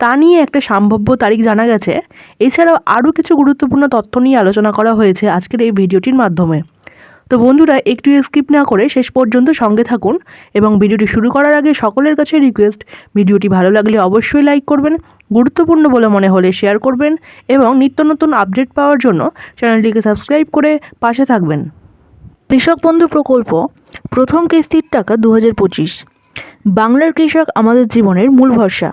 তা নিয়ে একটা সম্ভাব্য তারিখ জানা গেছে। এছাড়াও আরও কিছু গুরুত্বপূর্ণ তথ্য নিয়ে আলোচনা করা হয়েছে আজকের এই ভিডিওটির মাধ্যমে। তো বন্ধুরা, একটু স্কিপ না করে শেষ পর্যন্ত সঙ্গে থাকুন এবং ভিডিওটি শুরু করার আগে সকলের কাছে রিকোয়েস্ট ভিডিওটি ভালো লাগলে অবশ্যই লাইক করবেন, গুরুত্বপূর্ণ বলে মনে হলে শেয়ার করবেন এবং নিত্য নতুন আপডেট পাওয়ার জন্য চ্যানেলটিকে সাবস্ক্রাইব করে পাশে থাকবেন। কৃষক বন্ধু প্রকল্প, প্রথম কিস্তির টাকা দু হাজার পঁচিশ। বাংলার কৃষক আমাদের জীবনের মূল ভরসা।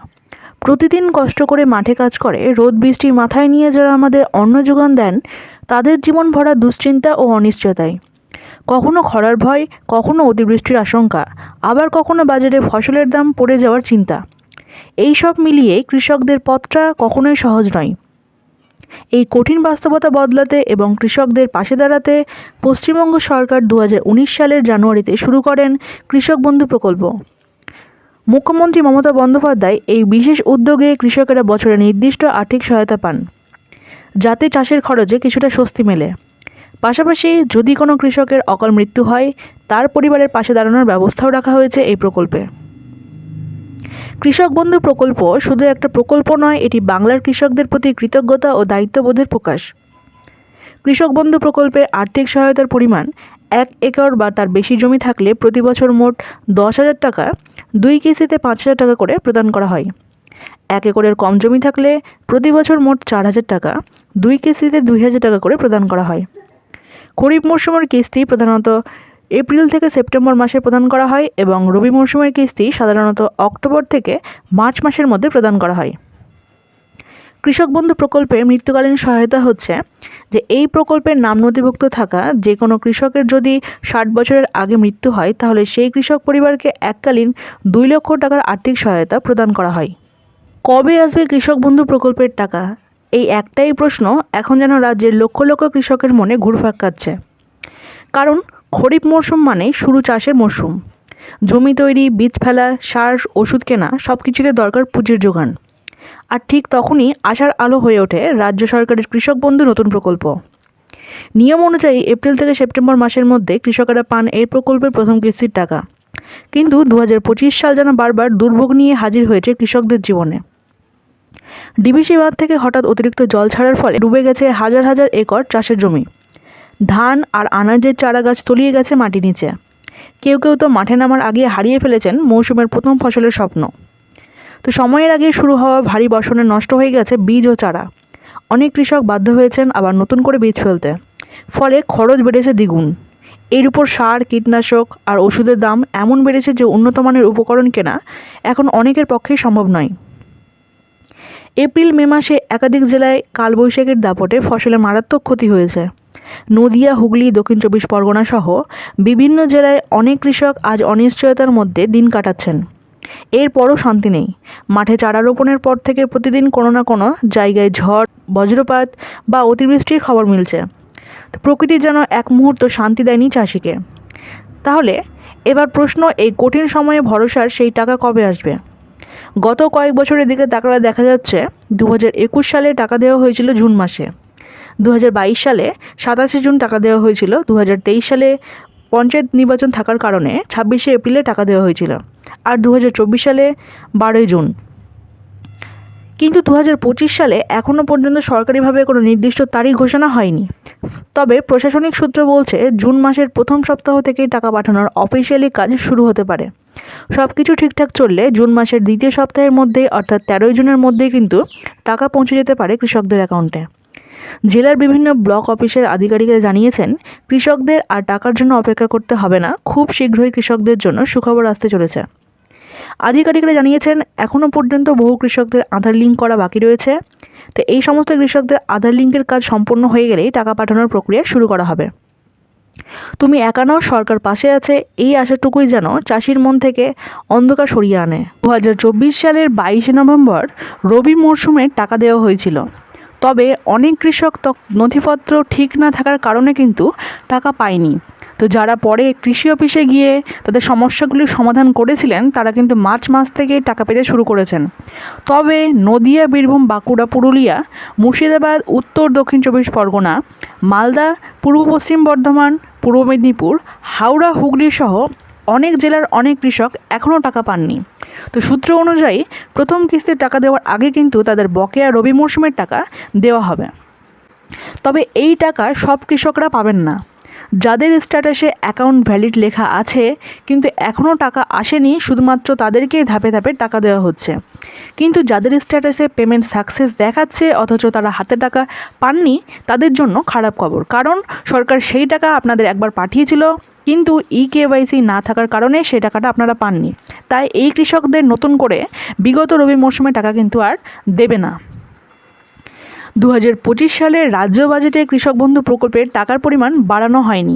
প্রতিদিন কষ্ট করে মাঠে কাজ করে, রোদ বৃষ্টি মাথায় নিয়ে যারা আমাদের অন্ন যোগান দেন, তাদের জীবন ভরা দুশ্চিন্তা ও অনিশ্চয়তায়। কখনো খরার ভয়, কখনো অতিবৃষ্টির আশঙ্কা, আবার কখনো বাজারে ফসলের দাম পড়ে যাওয়ার চিন্তা। এই সব মিলিয়ে কৃষকদের পথটা কখনোই সহজ নয়। এই কঠিন বাস্তবতা বদলাতে এবং কৃষকদের পাশে দাঁড়াতে পশ্চিমবঙ্গ সরকার দু হাজার উনিশ সালের জানুয়ারিতে শুরু করেন কৃষক বন্ধু প্রকল্প। মুখ্যমন্ত্রী মমতা বন্দ্যোপাধ্যায় এই বিশেষ উদ্যোগে কৃষকেরা বছরে নির্দিষ্ট আর্থিক সহায়তা পান। যাতে চাষের খরচে কিছুটা স্বস্তি মেলে। পাশাপাশি যদি কোনো কৃষকের অকাল মৃত্যু হয়, তার পরিবারের পাশে দাঁড়ানোর ব্যবস্থাও রাখা হয়েছে এই প্রকল্পে। কৃষক বন্ধু প্রকল্প শুধু একটা প্রকল্প নয়, এটি বাংলার কৃষকদের প্রতি কৃতজ্ঞতা ও দায়িত্ববোধের প্রকাশ। কৃষক বন্ধু প্রকল্পের আর্থিক সহায়তার পরিমাণ এক একর বা তার বেশি জমি থাকলে প্রতি বছর মোট দশ হাজার টাকা দুই কিস্তিতে পাঁচ হাজার টাকা করে প্রদান করা হয়। এক একরের কম জমি থাকলে প্রতি বছর মোট চার হাজার টাকা দুই কিস্তিতে দুই হাজার টাকা করে প্রদান করা হয়। খরিফ মরশুমের কিস্তি প্রধানত এপ্রিল থেকে সেপ্টেম্বর মাসে প্রদান করা হয় এবং রবি মরশুমের কিস্তি সাধারণত অক্টোবর থেকে মার্চ মাসের মধ্যে প্রদান করা হয়। কৃষক বন্ধু প্রকল্পে মৃত্যুকালীন সহায়তা হচ্ছে যে এই প্রকল্পের নাম নথিভুক্ত থাকা যে কোনো কৃষকের যদি ষাট বছরের আগে মৃত্যু হয়, তাহলে সেই কৃষক পরিবারকে এককালীন দুই লক্ষ টাকার আর্থিক সহায়তা প্রদান করা হয়। কবে আসবে কৃষক বন্ধু প্রকল্পের টাকা? এই একটাই প্রশ্ন এখন যেন রাজ্যের লক্ষ লক্ষ কৃষকের মনে ঘুরপাক কাটছে কারণ খরিফ মরশুম মানে শুরু চাষের মরশুম। জমি তৈরি, বীজ ফেলা, সার, ওষুধ কেনা সব কিছুতে দরকার পুঁজির যোগান। আর ঠিক তখনই আশার আলো হয়ে ওঠে রাজ্য সরকারের কৃষক বন্ধু নতুন প্রকল্প। নিয়ম অনুযায়ী এপ্রিল থেকে সেপ্টেম্বর মাসের মধ্যে কৃষকেরা পান এই প্রকল্পের প্রথম কিস্তির টাকা। কিন্তু দু পঁচিশ সাল যেন বারবার দুর্ভোগ নিয়ে হাজির হয়েছে কৃষকদের জীবনে। ডিবিসি বাঁধ থেকে হঠাৎ অতিরিক্ত জল ছাড়ার ফলে ডুবে গেছে হাজার হাজার একর চাষের জমি। ধান আর আনাজের চারা গাছ তলিয়ে গেছে মাটি নিচে। কেউ কেউ তো মাঠে নামার আগে হারিয়ে ফেলেছেন মৌসুমের প্রথম ফসলের স্বপ্ন। তো সময়ের আগে শুরু হওয়া ভারী বর্ষণে নষ্ট হয়ে গেছে বীজ ও চারা। অনেক কৃষক বাধ্য হয়েছেন আবার নতুন করে বীজ ফেলতে। ফলে খরচ বেড়েছে দ্বিগুণ। এর উপর সার, কীটনাশক আর ওষুধের দাম এমন বেড়েছে যে উন্নত মানের উপকরণ কেনা এখন অনেকের পক্ষেই সম্ভব নয়। এপ্রিল, মে মাসে একাধিক জেলায় কালবৈশাখীর দাপটে ফসলের মারাত্মক ক্ষতি হয়েছে। নদিয়া, হুগলি, দক্ষিণ চব্বিশ পরগনা সহ বিভিন্ন জেলায় অনেক কৃষক আজ অনিশ্চয়তার মধ্যে দিন কাটাচ্ছেন। এরপরও শান্তি নেই। মাঠে চারা রোপণের পর থেকে প্রতিদিন কোনো না কোনো জায়গায় ঝড়, বজ্রপাত বা অতিবৃষ্টির খবর মিলছে। প্রকৃতি যেন এক মুহূর্ত শান্তি দেয়নি চাষিকে। তাহলে এবার প্রশ্ন, এই কঠিন সময়ে ভরসার সেই টাকা কবে আসবে? গত কয়েক বছরের দিকে তাকালে দেখা যাচ্ছে দু সালে টাকা দেওয়া হয়েছিল জুন মাসে। দু হাজার বাইশ সালে সাতাশে জুন টাকা দেওয়া হয়েছিল। দু হাজার তেইশ সালে পঞ্চায়েত নির্বাচন থাকার কারণে ছাব্বিশে এপ্রিলে টাকা দেওয়া হয়েছিল। আর দু হাজার চব্বিশ সালে বারোই জুন। কিন্তু দু হাজার পঁচিশ সালে এখনও পর্যন্ত সরকারিভাবে কোনো নির্দিষ্ট তারিখ ঘোষণা হয়নি। তবে প্রশাসনিক সূত্র বলছে জুন মাসের প্রথম সপ্তাহ থেকেই টাকা পাঠানোর অফিসিয়ালি কাজ শুরু হতে পারে। সব কিছু ঠিকঠাক চললে জুন মাসের দ্বিতীয় সপ্তাহের মধ্যেই অর্থাৎ তেরোই জুনের মধ্যেই কিন্তু টাকা পৌঁছে যেতে পারে কৃষকদের অ্যাকাউন্টে। জেলার বিভিন্ন ব্লক অফিসের আধিকারিকরা জানিয়েছেন, কৃষকদের আর টাকার জন্য অপেক্ষা করতে হবে না, খুব শীঘ্রই কৃষকদের জন্য সুখবর আসতে চলেছে। আধিকারিকরা জানিয়েছেন, এখনও পর্যন্ত বহু কৃষকদের আধার লিঙ্ক করা বাকি রয়েছে। তো এই সমস্ত কৃষকদের আধার লিঙ্কের কাজ সম্পন্ন হয়ে গেলেই টাকা পাঠানোর প্রক্রিয়া শুরু করা হবে। তুমি একা নও, সরকার পাশে আছে। এই আশাটুকুই যেন চাষির মন থেকে অন্ধকার সরিয়ে আনে। দু হাজার চব্বিশ সালের বাইশে নভেম্বর রবি মরশুমে টাকা দেওয়া হয়েছিল। তবে অনেক কৃষক নথিপত্র ঠিক না থাকার কারণে কিন্তু টাকা পায়নি। তো যারা পরে কৃষি অফিসে গিয়ে তাদের সমস্যাগুলির সমাধান করেছিলেন, তারা কিন্তু মার্চ মাস থেকে টাকা পেতে শুরু করেছেন। তবে নদিয়া, বীরভূম, বাঁকুড়া, পুরুলিয়া, মুর্শিদাবাদ, উত্তর, দক্ষিণ চব্বিশ পরগনা, মালদা, পূর্ব পশ্চিম বর্ধমান, পূর্ব মেদিনীপুর, হাওড়া, হুগলি সহ অনেক জেলার অনেক কৃষক এখনও টাকা পাননি। তো সূত্র অনুযায়ী প্রথম কিস্তির টাকা দেওয়ার আগে কিন্তু তাদের বকেয়া রবি মরশুমের টাকা দেওয়া হবে। তবে এই টাকা সব কৃষকরা পাবেন না। যাদের স্ট্যাটাসে অ্যাকাউন্ট ভ্যালিড লেখা আছে, কিন্তু এখনও টাকা আসেনি, শুধুমাত্র তাদেরকেই ধাপে ধাপে টাকা দেওয়া হচ্ছে। কিন্তু যাদের স্ট্যাটাসে পেমেন্ট সাকসেস দেখাচ্ছে, অথচ তারা হাতে টাকা পাননি, তাদের জন্য খারাপ খবর। কারণ সরকার সেই টাকা আপনাদের একবার পাঠিয়েছিল, কিন্তু ই কেওয়াইসি না থাকার কারণে সেই টাকাটা আপনারা পাননি। তাই এই কৃষকদের নতুন করে বিগত রবি মরশুমে টাকা কিন্তু আর দেবে না। দু হাজার পঁচিশ সালে রাজ্য বাজেটে কৃষক বন্ধু প্রকল্পের টাকার পরিমাণ বাড়ানো হয়নি।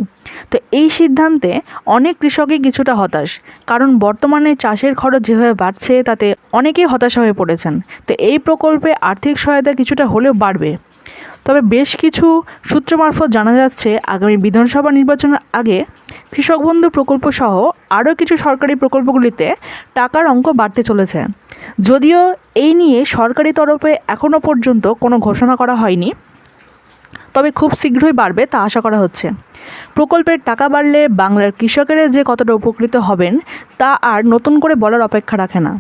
তো এই সিদ্ধান্তে অনেক কৃষকই কিছুটা হতাশ, কারণ বর্তমানে চাষের খরচ যেভাবে বাড়ছে, তাতে অনেকেই হতাশা হয়ে পড়েছেন। তো এই প্রকল্পে আর্থিক সহায়তা কিছুটা হলেও বাড়বে। তবে বেশ কিছু সূত্র মারফত জানা যাচ্ছে, আগামী বিধানসভা নির্বাচনের আগে কৃষক বন্ধু প্রকল্প সহ আরও কিছু সরকারি প্রকল্পগুলিতে টাকার অঙ্ক বাড়তে চলেছে। যদিও এই নিয়ে সরকারি তরফে এখনও পর্যন্ত কোনো ঘোষণা করা হয়নি, তবে খুব শীঘ্রই বাড়বে তা আশা করা হচ্ছে। প্রকল্পের টাকা বাড়লে বাংলার কৃষকেরা যে কতটা উপকৃত হবেন তা আর নতুন করে বলার অপেক্ষা রাখে না।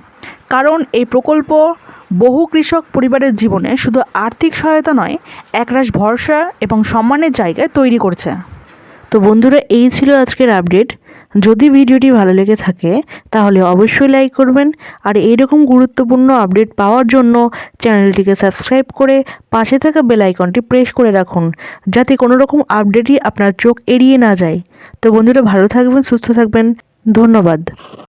কারণ এই প্রকল্প বহু কৃষক পরিবারের জীবনে শুধু আর্থিক সহায়তা নয়, একরাশ ভরসা এবং সম্মানের জায়গায় তৈরি করছে। তো বন্ধুরা, এই ছিল আজকের আপডেট। যদি ভিডিওটি ভালো লেগে থাকে, তাহলে অবশ্যই লাইক করবেন আর এইরকম গুরুত্বপূর্ণ আপডেট পাওয়ার জন্য চ্যানেলটিকে সাবস্ক্রাইব করে পাশে থাকা বেল আইকনটি প্রেস করে রাখুন, যাতে কোনো রকম আপডেটই আপনার চোখ এড়িয়ে না যায়। তো বন্ধুরা, ভালো থাকবেন, সুস্থ থাকবেন। ধন্যবাদ।